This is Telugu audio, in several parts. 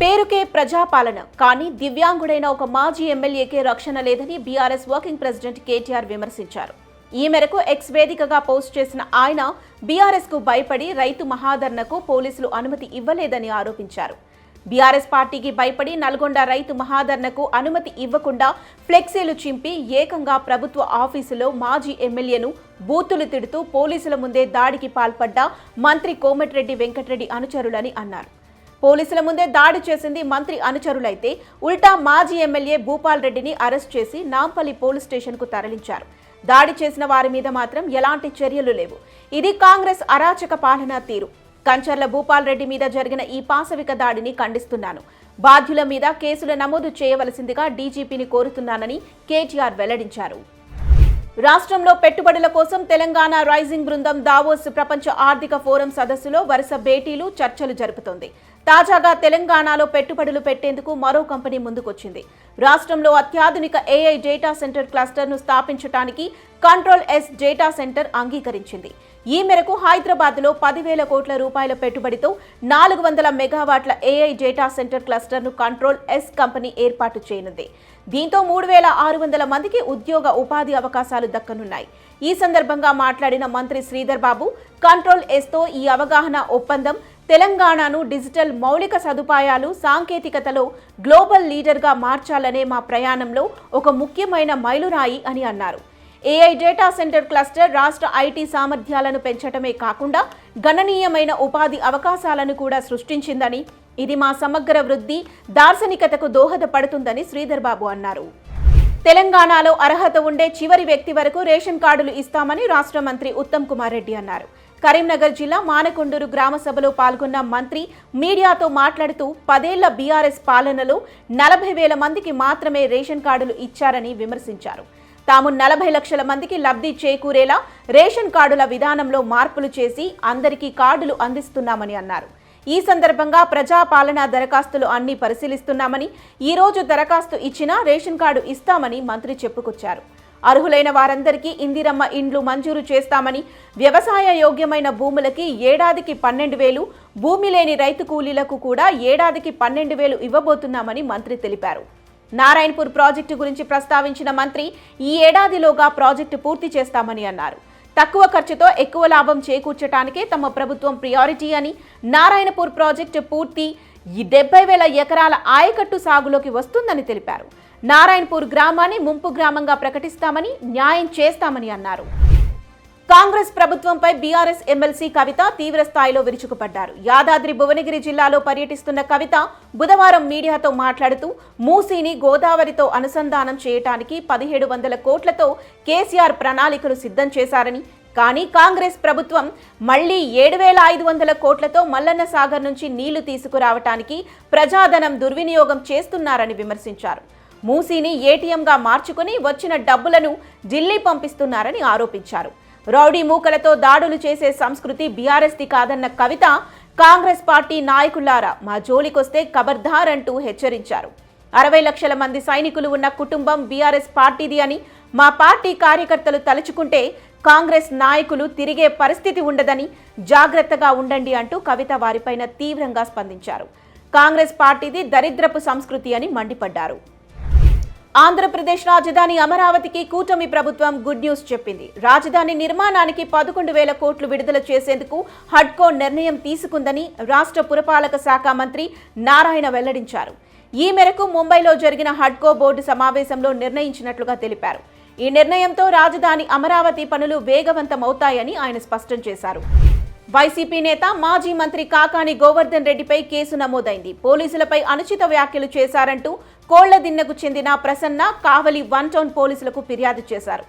పేరుకే ప్రజాపాలన. కానీ దివ్యాంగుడైన ఒక మాజీ ఎమ్మెల్యేకే రక్షణ లేదని బీఆర్ఎస్ వర్కింగ్ ప్రెసిడెంట్ కేటీఆర్ విమర్శించారు. ఈ మేరకు ఎక్స్ వేదికగా పోస్ట్ చేసిన ఆయన బీఆర్ఎస్కు భయపడి రైతు మహాధర్నకు పోలీసులు అనుమతి ఇవ్వలేదని ఆరోపించారు. బీఆర్ఎస్ పార్టీకి భయపడి నల్గొండ రైతు మహాధర్నకు అనుమతి ఇవ్వకుండా ఫ్లెక్సీలు చింపి ఏకంగా ప్రభుత్వ ఆఫీసులో మాజీ ఎమ్మెల్యేను బూతులు తిడుతూ పోలీసుల ముందే దాడికి పాల్పడ్డ మంత్రి కోమటిరెడ్డి వెంకటరెడ్డి అనుచరులని అన్నారు. పోలీసుల ముందే దాడి చేసింది మంత్రి అనుచరులైతే ఉల్టా మాజీ ఎమ్మెల్యే భూపాల్ రెడ్డిని అరెస్ట్ చేసి నాంపల్లి పోలీస్ స్టేషన్కు తరలించారు. దాడి చేసిన వారి మీద మాత్రం ఎలాంటి చర్యలు లేవు. ఇది కాంగ్రెస్ అరాచక పాలనా తీరు. కంచర్ల భూపాల్ రెడ్డి మీద జరిగిన ఈ పాశవిక దాడిని ఖండిస్తున్నాను. బాధ్యుల మీద కేసులు నమోదు చేయవలసిందిగా డీజీపీని కోరుతున్నానని కేటీఆర్ వెల్లడించారు. రాష్ట్రంలో పెట్టుబడుల కోసం తెలంగాణ రైజింగ్ బృందం దావోస్ ప్రపంచ ఆర్థిక ఫోరం సదస్సులో వరుస భేటీలు చర్చలు జరుపుతోంది. తాజాగా తెలంగాణలో పెట్టుబడులు పెట్టేందుకు మరో కంపెనీ ముందుకొచ్చింది. రాష్ట్రంలో అత్యాధునిక ఏఐ డేటా సెంటర్ క్లస్టర్ను స్థాపించడానికి కంట్రోల్ ఎస్ డేటా సెంటర్ అంగీకరించింది. ఈ మేరకు హైదరాబాద్లో పదివేల కోట్ల రూపాయల పెట్టుబడితో నాలుగు వందల మెగావాట్ల ఏఐ డేటా సెంటర్ క్లస్టర్ను కంట్రోల్ ఎస్ కంపెనీ ఏర్పాటు చేయనుంది. దీంతో మూడు వేల ఆరు వందల మందికి ఉద్యోగ ఉపాధి అవకాశాలు దక్కనున్నాయి. ఈ సందర్భంగా మాట్లాడిన మంత్రి శ్రీధర్ బాబు కంట్రోల్ ఎస్తో ఈ అవగాహన ఒప్పందం తెలంగాణను డిజిటల్ మౌలిక సదుపాయాలు సాంకేతికతలో గ్లోబల్ లీడర్గా మార్చాలనే మా ప్రయాణంలో ఒక ముఖ్యమైన మైలురాయి అని అన్నారు. ఏఐ డేటా సెంటర్ క్లస్టర్ రాష్ట్ర ఐటీ సామర్థ్యాలను పెంచడమే కాకుండా గణనీయమైన ఉపాధి అవకాశాలను కూడా సృష్టించిందని ఇది మా సమగ్ర వృద్ధి దార్శనికతకు దోహదపడుతుందని శ్రీధర్ బాబు అన్నారు. తెలంగాణలో అర్హత ఉండే చివరి వ్యక్తి వరకు రేషన్ కార్డులు ఇస్తామని రాష్ట్ర మంత్రి ఉత్తమ్ కుమార్ రెడ్డి అన్నారు. కరీంనగర్ జిల్లా మానకొండూరు గ్రామ సభలో పాల్గొన్న మంత్రి మీడియాతో మాట్లాడుతూ పదేళ్ళ బీఆర్ఎస్ పాలనలో నలభై వేల మందికి మాత్రమే రేషన్ కార్డులు ఇచ్చారని విమర్శించారు. తాము నలభై లక్షల మందికి లబ్ధి చేకూరేలా రేషన్ కార్డుల విధానంలో మార్పులు చేసి అందరికీ కార్డులు అందిస్తున్నామని అన్నారు. ఈ సందర్భంగా ప్రజాపాలన దరఖాస్తులు అన్ని పరిశీలిస్తున్నామని ఈ రోజు దరఖాస్తు ఇచ్చినా రేషన్ కార్డు ఇస్తామని మంత్రి చెప్పుకొచ్చారు. అర్హులైన వారందరికీ ఇందిరమ్మ ఇండ్లు మంజూరు చేస్తామని వ్యవసాయ యోగ్యమైన భూములకి ఏడాదికి పన్నెండు వేలు భూమి లేని రైతు కూలీలకు కూడా ఏడాదికి పన్నెండు వేలు ఇవ్వబోతున్నామని మంత్రి తెలిపారు. నారాయణపూర్ ప్రాజెక్టు గురించి ప్రస్తావించిన మంత్రి ఈ ఏడాదిలోగా ప్రాజెక్టు పూర్తి చేస్తామని అన్నారు. తక్కువ ఖర్చుతో ఎక్కువ లాభం చేకూర్చడానికే తమ ప్రభుత్వం ప్రియారిటీ అని నారాయణపూర్ ప్రాజెక్టు పూర్తి ఈ డెబ్బై వేల ఎకరాల ఆయకట్టు సాగులోకి వస్తుందని తెలిపారు. నారాయణపూర్ గ్రామాన్ని ముంపు గ్రామంగా ప్రకటిస్తామని న్యాయం చేస్తామని అన్నారు. కాంగ్రెస్ ప్రభుత్వంపై బీఆర్ఎస్ ఎమ్మెల్సీ కవిత తీవ్ర స్థాయిలో విరుచుకుపడ్డారు. యాదాద్రి భువనగిరి జిల్లాలో పర్యటిస్తున్న కవిత బుధవారం మీడియాతో మాట్లాడుతూ మూసీని గోదావరితో అనుసంధానం చేయటానికి పదిహేడు వందల కోట్లతో కేసీఆర్ ప్రణాళికలు సిద్ధం చేశారని కానీ కాంగ్రెస్ ప్రభుత్వం మళ్ళీ ఏడు వేల ఐదు వందల కోట్లతో మల్లన్న సాగర్ నుంచి నీళ్ళు తీసుకురావటానికి ప్రజాధనం దుర్వినియోగం చేస్తున్నారని విమర్శించారు. మూసీని ఏటీఎంగా మార్చుకుని వచ్చిన డబ్బులను ఢిల్లీ పంపిస్తున్నారని ఆరోపించారు. రౌడీ మూకలతో దాడులు చేసే సంస్కృతి బీఆర్ఎస్ది కాదన్న కవిత కాంగ్రెస్ పార్టీ నాయకులారా మా జోలికొస్తే ఖబర్దార్ అంటూ హెచ్చరించారు. అరవై లక్షల మంది సైనికులు ఉన్న కుటుంబం బీఆర్ఎస్ పార్టీది అని మా పార్టీ కార్యకర్తలు తలుచుకుంటే కాంగ్రెస్ నాయకులు తిరిగే పరిస్థితి ఉండదని జాగ్రత్తగా ఉండండి అంటూ కవిత వారిపైన తీవ్రంగా స్పందించారు. కాంగ్రెస్ పార్టీది దరిద్రపు సంస్కృతి అని మండిపడ్డారు. ఆంధ్రప్రదేశ్ రాజధాని అమరావతికి కూటమి ప్రభుత్వం గుడ్ న్యూస్ చెప్పింది. రాజధాని నిర్మాణానికి పదకొండు వేల కోట్లు విడుదల చేసేందుకు హడ్కో నిర్ణయం తీసుకుందని రాష్ట్ర పురపాలక శాఖ మంత్రి నారాయణ వెల్లడించారు. ఈ మేరకు ముంబైలో జరిగిన హడ్కో బోర్డు సమావేశంలో నిర్ణయించినట్లుగా తెలిపారు. ఈ నిర్ణయంతో రాజధాని అమరావతి పనులు వేగవంతమవుతాయని ఆయన స్పష్టం చేశారు. వైసీపీ నేత మాజీ మంత్రి కాకాని గోవర్ధన్ రెడ్డిపై కేసు నమోదైంది. పోలీసులపై అనుచిత వ్యాఖ్యలు చేశారంటూ కోళ్ళదిన్నకు చెందిన ప్రసన్న కావలి వన్ టౌన్ పోలీసులకు ఫిర్యాదు చేశారు.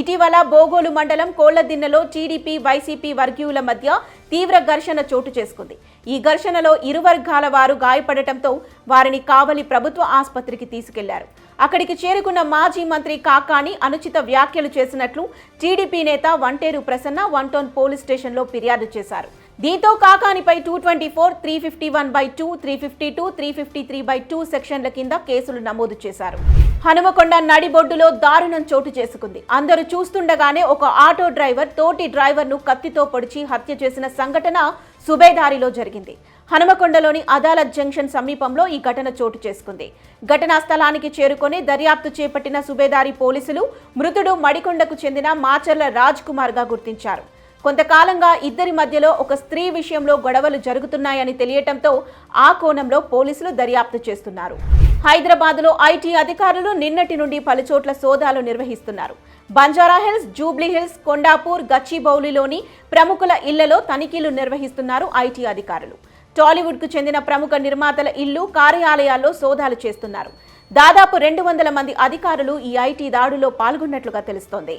ఇటీవల బోగోలు మండలం కోళ్ళదిన్నెలో టీడీపీ వైసీపీ వర్గీయుల మధ్య తీవ్ర ఘర్షణ చోటు చేసుకుంది. ఈ ఘర్షణలో ఇరు వర్గాల వారు గాయపడటంతో వారిని కావలి ప్రభుత్వ ఆసుపత్రికి తీసుకెళ్ళారు. అక్కడికి చేరుకున్న మాజీ మంత్రి కాకాని అనుచిత వ్యాఖ్యలు చేసినట్లు టీడీపీ నేత Vanteru Prasanna one town police స్టేషన్లో ఫిర్యాదు చేశారు. దీంతో కాకానిపై two twenty four three fifty one by two three fifty two three fifty three by two సెక్షన్ల కింద కేసులు నమోదు చేశారు. హనుమకొండ నడిబొడ్డులో దారుణం చోటు చేసుకుంది. అందరూ చూస్తుండగానే ఒక ఆటో డ్రైవర్ తోటి డ్రైవర్ను కత్తితో పొడిచి హత్య చేసిన సంఘటన సుబేదారిలో జరిగింది. హనుమకొండలోని అదాలత్ జంక్షన్ సమీపంలో ఈ ఘటన చోటు చేసుకుంది. ఘటనా స్థలానికి చేరుకొని దర్యాప్తు చేపట్టిన సుబేదారి పోలీసులు మృతుడు మడికొండకు చెందిన మాచర్ల రాజ్ కుమార్గా గుర్తించారు. కొంతకాలంగా ఇద్దరి మధ్యలో ఒక స్త్రీ విషయంలో గొడవలు జరుగుతున్నాయని తెలియటంతో ఆ కోణంలో పోలీసులు దర్యాప్తు చేస్తున్నారు. హైదరాబాద్లో ఐటీ అధికారులు నిన్నటి నుండి పలుచోట్ల సోదాలు నిర్వహిస్తున్నారు. Banjara Hills Jubilee Hills Kondapur గచ్చిబౌలిలోని ప్రముఖుల ఇళ్ళలో తనిఖీలు నిర్వహిస్తున్నారు ఐటీ అధికారులు. టాలీవుడ్కు చెందిన ప్రముఖ నిర్మాతల ఇల్లు కార్యాలయాల్లో సోదాలు చేస్తున్నారు. దాదాపు రెండు వందల మంది అధికారులు ఈ ఐటీ దాడులో పాల్గొన్నట్లుగా తెలుస్తోంది.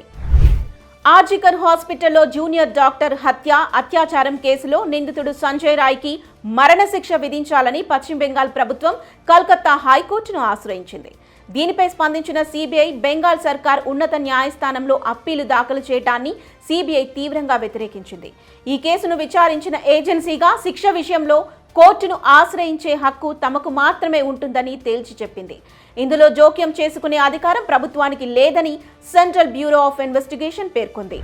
ఆర్జికర్ హాస్పిటల్లో జూనియర్ డాక్టర్ హత్య అత్యాచారం కేసులో నిందితుడు సంజయ్ రాయ్కి మరణశిక్ష విధించాలని పశ్చిమ బెంగాల్ ప్రభుత్వం కల్కత్తా హైకోర్టును ఆశ్రయించింది. దీనిపై స్పందించిన సిబిఐ బెంగాల్ సర్కార్ ఉన్నత న్యాయస్థానంలో అప్పీలు దాఖలు చేయడాన్ని సిబిఐ తీవ్రంగా వ్యతిరేకించింది. ఈ కేసును విచారించిన ఏజెన్సీగా శిక్ష విషయంలో కోర్టును ఆశ్రయించే హక్కు తమకు మాత్రమే ఉంటుందని తేల్చి చెప్పింది. ఇందులో జోక్యం చేసుకునే అధికారం ప్రభుత్వానికి లేదని సెంట్రల్ బ్యూరో ఆఫ్ ఇన్వెస్టిగేషన్ పేర్కొంది.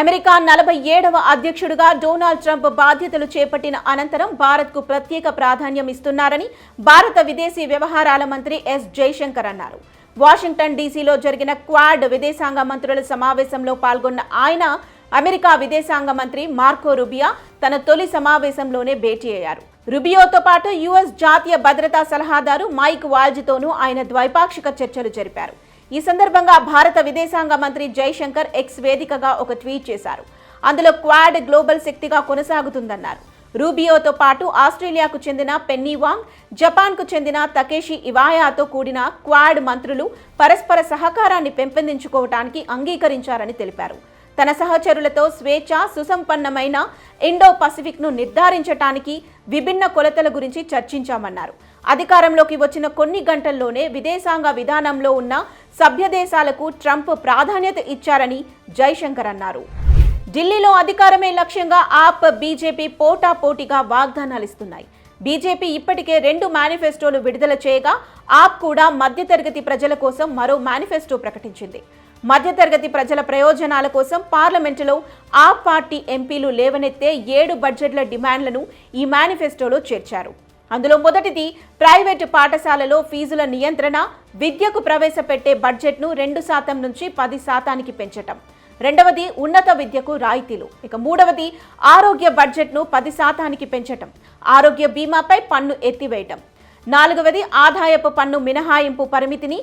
అమెరికా నలభై ఏడవ అధ్యక్షుడిగా డొనాల్డ్ ట్రంప్ బాధ్యతలు చేపట్టిన అనంతరం భారత్కు ప్రత్యేక ప్రాధాన్యం ఇస్తున్నారని భారత విదేశీ వ్యవహారాల మంత్రి ఎస్ జైశంకర్ అన్నారు. వాషింగ్టన్ డీసీలో జరిగిన క్వాడ్ విదేశాంగ మంత్రుల సమావేశంలో పాల్గొన్న ఆయన అమెరికా విదేశాంగ మంత్రి మార్కో రుబియా తన తొలి సమావేశంలోనే భేటీ అయ్యారు. రుబియోతో పాటు యుఎస్ జాతీయ భద్రతా సలహాదారు మైక్ వాల్జ్తోనూ ఆయన ద్వైపాక్షిక చర్చలు జరిపారు. ఈ సందర్భంగా భారత విదేశాంగ మంత్రి జైశంకర్ ఎక్స్ వేదికగా ఒక ట్వీట్ చేశారు. అందులో క్వాడ్ గ్లోబల్ శక్తిగా కొనసాగుతుందన్నారు. రూబియోతో పాటు ఆస్ట్రేలియాకు చెందిన పెన్నీ వాంగ్ జపాన్కు చెందిన తకేషి ఇవాయాతో కూడిన క్వాడ్ మంత్రులు పరస్పర సహకారాన్ని పెంపొందించుకోవటానికి అంగీకరించారని తెలిపారు. తన సహచరులతో స్వేచ్ఛ సుసంపన్నమైన ఇండో పసిఫిక్ను నిర్ధారించటానికి విభిన్న కొలతల గురించి చర్చించామన్నారు. అధికారంలోకి వచ్చిన కొన్ని గంటల్లోనే విదేశాంగ విధానంలో ఉన్న సభ్య దేశాలకు ట్రంప్ ప్రాధాన్యత ఇచ్చారని జైశంకర్ అన్నారు. ఢిల్లీలో అధికారమే లక్ష్యంగా ఆప్ బీజేపీ పోటా పోటీగా వాగ్దానాలు ఇస్తున్నాయి. బీజేపీ ఇప్పటికే రెండు మేనిఫెస్టోలు విడుదల చేయగా ఆప్ కూడా మధ్యతరగతి ప్రజల కోసం మరో మేనిఫెస్టో ప్రకటించింది. మధ్యతరగతి ప్రజల ప్రయోజనాల కోసం పార్లమెంటులో ఆప్ పార్టీ ఎంపీలు లేవనెత్తే ఏడు బడ్జెట్ల డిమాండ్లను ఈ మేనిఫెస్టోలో చేర్చారు. అందులో మొదటిది ప్రైవేటు పాఠశాలలో ఫీజుల నియంత్రణ విద్యకు ప్రవేశపెట్టే బడ్జెట్ను రెండు శాతం నుంచి పది శాతానికి పెంచటం. రెండవది ఉన్నత విద్యకు రాయితీలు. ఇక మూడవది ఆరోగ్య బడ్జెట్ను పది శాతానికి పెంచటం. ఆరోగ్య బీమాపై పన్ను ఎత్తివేయటం. నాలుగవది ఆదాయపు పన్ను మినహాయింపు పరిమితిని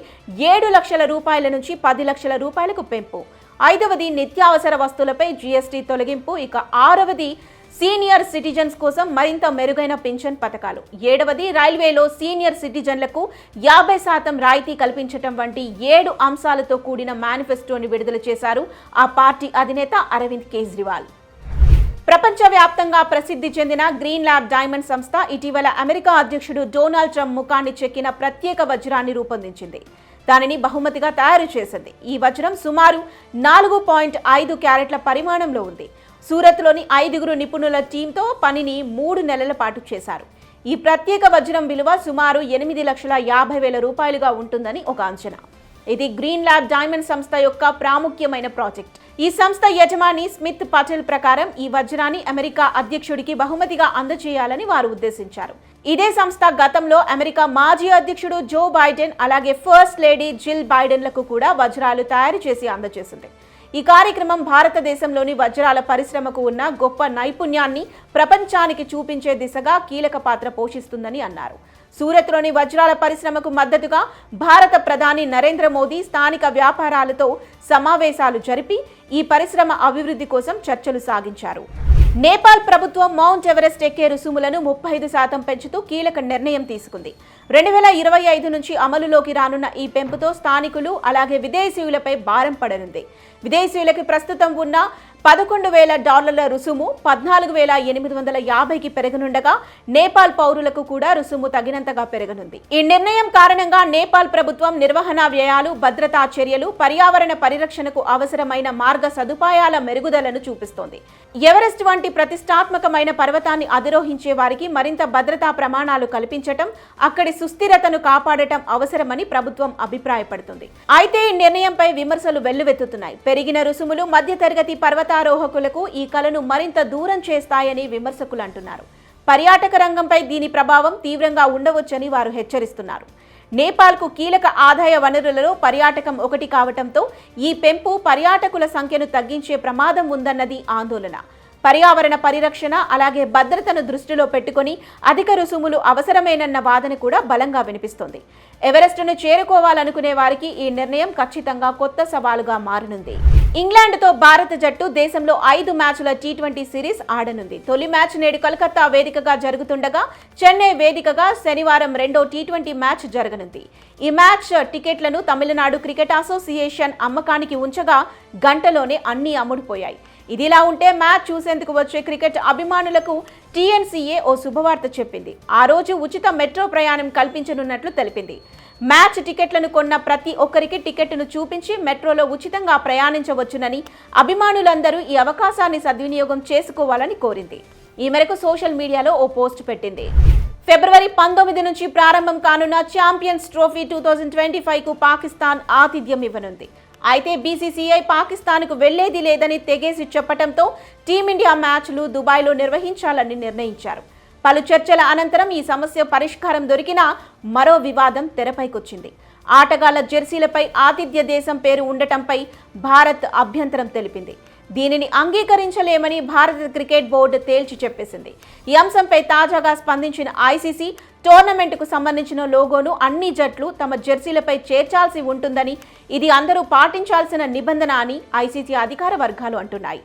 ఏడు లక్షల రూపాయల నుంచి పది లక్షల రూపాయలకు పెంపు. ఐదవది నిత్యావసర వస్తువులపై జీఎస్టీ తొలగింపు. ఇక ఆరవది సీనియర్ సిటిజన్స్ కోసం మరింత మెరుగైన పింఛన్ పథకాలు. ఏడవది రైల్వేలో సీనియర్ సిటిజన్లకు యాభై శాతం రాయితీ కల్పించటం వంటి ఏడు అంశాలతో కూడిన మేనిఫెస్టోని విడుదల చేశారు ఆ పార్టీ అధినేత అరవింద్ కేజ్రీవాల్. ప్రపంచవ్యాప్తంగా ప్రసిద్ధి చెందిన గ్రీన్ ల్యాబ్ డైమండ్ సంస్థ ఇటీవల అమెరికా అధ్యక్షుడు డొనాల్డ్ ట్రంప్ ముఖాన్ని చెక్కిన ప్రత్యేక వజ్రాన్ని రూపొందించింది. దానిని బహుమతిగా తయారు చేసింది. ఈ వజ్రం సుమారు నాలుగు పాయింట్ ఐదు క్యారెట్ల పరిమాణంలో ఉంది. సూరత్లోని ఐదుగురు నిపుణుల టీంతో పనిని మూడు నెలల పాటు చేశారు. ఈ ప్రత్యేక వజ్రం విలువ సుమారు ఎనిమిది లక్షల యాభై వేల రూపాయలుగా ఉంటుందని ఒక అంచనా. ఇది గ్రీన్ ల్యాబ్ డైమండ్ సంస్థ యొక్క ప్రాముఖ్యమైన ప్రాజెక్ట్. ఈ సంస్థ యజమాని స్మిత్ పటేల్ ప్రకారం ఈ వజ్రాన్ని అమెరికా అధ్యక్షుడికి బహుమతిగా అందజేయాలని వారు ఉద్దేశించారు. ఇదే సంస్థ గతంలో అమెరికా మాజీ అధ్యక్షుడు జో బైడెన్ అలాగే ఫస్ట్ లేడీ జిల్ బైడెన్లకు కూడా వజ్రాలు తయారు చేసి అందజేసింది. ఈ కార్యక్రమం భారతదేశంలోని వజ్రాల పరిశ్రమకు ఉన్న గొప్ప నైపుణ్యాన్ని ప్రపంచానికి చూపించే దిశగా కీలక పాత్ర పోషిస్తుందని అన్నారు. సూరత్లోని వజ్రాల పరిశ్రమకు మద్దతుగా భారత ప్రధాని నరేంద్ర మోదీ స్థానిక వ్యాపారాలతో సమావేశాలు జరిపి ఈ పరిశ్రమ అభివృద్ధి కోసం చర్చలు సాగించారు. నేపాల్ ప్రభుత్వం మౌంట్ ఎవరెస్ట్ ఎక్కే రుసుములను ముప్పై ఐదు శాతం పెంచుతూ కీలక నిర్ణయం తీసుకుంది. రెండు వేల ఇరవై ఐదు నుంచి అమలులోకి రానున్న ఈ పెంపుతో స్థానికులు అలాగే విదేశీయులపై భారం పడనుంది. విదేశీయులకి ప్రస్తుతం ఉన్న పదకొండు వేల డాలర్ల రుసుము పద్నాలుగు వేల ఎనిమిది వందల యాభైకి పెరగనుండగా నేపాల్ పౌరులకు కూడా రుసుము తగినంతగా పెరగనుంది. ఈ నిర్ణయం కారణంగా నేపాల్ ప్రభుత్వం నిర్వహణ వ్యయాలు భద్రతా చర్యలు పర్యావరణ పరిరక్షణకు అవసరమైన మార్గ సదుపాయాల మెరుగుదలను చూపిస్తోంది. ఎవరెస్ట్ వంటి ప్రతిష్టాత్మకమైన పర్వతాన్ని అధిరోహించే వారికి మరింత భద్రతా ప్రమాణాలు కల్పించటం అక్కడి సుస్థిరతను కాపాడటం అవసరమని ప్రభుత్వం అభిప్రాయపడుతుంది. అయితే ఈ నిర్ణయంపై విమర్శలు వెల్లువెత్తుతున్నాయి. పెరిగిన రుసుములు మధ్యతరగతి పర్వతారోహకులకు ఈ కలను మరింత దూరం చేస్తాయని విమర్శకులు అంటున్నారు పర్యాటక రంగంపై దీని ప్రభావం తీవ్రంగా ఉండవచ్చని వారు హెచ్చరిస్తున్నారు. నేపాల్కు కీలక ఆదాయ వనరులలో పర్యాటకం ఒకటి కావటంతో ఈ పెంపు పర్యాటకుల సంఖ్యను తగ్గించే ప్రమాదం ఉందన్నది ఆందోళన. పర్యావరణ పరిరక్షణ అలాగే భద్రతను దృష్టిలో పెట్టుకుని అధిక రుసుములు అవసరమేనన్న వాదన కూడా బలంగా వినిపిస్తోంది. ఎవరెస్టును చేరుకోవాలనుకునే వారికి ఈ నిర్ణయం ఖచ్చితంగా కొత్త సవాలుగా మారనుంది. ఇంగ్లాండ్తో భారత జట్టు దేశంలో ఐదు మ్యాచ్ల టీ ట్వంటీ సిరీస్ ఆడనుంది. తొలి మ్యాచ్ నేడు కలకత్తా వేదికగా జరుగుతుండగా చెన్నై వేదికగా శనివారం రెండో టీ ట్వంటీ మ్యాచ్ జరగనుంది. ఈ మ్యాచ్ టికెట్లను తమిళనాడు క్రికెట్ అసోసియేషన్ అమ్మకానికి ఉంచగా గంటలోనే అన్ని అమ్ముడుపోయాయి. ఇదిలా ఉంటే మ్యాచ్ చూసేందుకు వచ్చే క్రికెట్ అభిమానులకు టీఎన్సీఏ ఓ శుభవార్త చెప్పింది. ఆ రోజు ఉచిత మెట్రో ప్రయాణం కల్పించనున్నట్లు తెలిపింది. మ్యాచ్ టికెట్లను కొన్న ప్రతి ఒక్కరికి టికెట్ను చూపించి మెట్రోలో ఉచితంగా ప్రయాణించవచ్చునని అభిమానులందరూ ఈ అవకాశాన్ని సద్వినియోగం చేసుకోవాలని కోరింది. ఈ మేరకు సోషల్ మీడియాలో ఓ పోస్ట్ పెట్టింది. ఫిబ్రవరి పంతొమ్మిది నుంచి ప్రారంభం కానున్న Champions Trophy two thousand twenty ఫైవ్కు Pakistan ఆతిథ్యం ఇవ్వనుంది. అయితే బీసీసీఐ పాకిస్తాన్కు వెళ్ళేది లేదని తెగేసి చెప్పడంతో టీమిండియా మ్యాచ్లు దుబాయ్లో నిర్వహించాలని నిర్ణయించారు. పలు చర్చల అనంతరం ఈ సమస్య పరిష్కారం దొరికినా మరో వివాదం తెరపైకొచ్చింది. ఆటగాళ్ళ జెర్సీలపై ఆతిథ్య దేశం పేరు ఉండటంపై భారత్ అభ్యంతరం తెలిపింది. దీనిని అంగీకరించలేమని భారత క్రికెట్ బోర్డు తేల్చి చెప్పేసింది. ఈ అంశంపై తాజాగా స్పందించిన ఐసీసీ టోర్నమెంట్కు సంబంధించిన లోగోను అన్ని జట్లు తమ జెర్సీలపై చేర్చాల్సి ఉంటుందని ఇది అందరూ పాటించాల్సిన నిబంధన అని ఐసీసీ అధికార వర్గాలు అంటున్నాయి.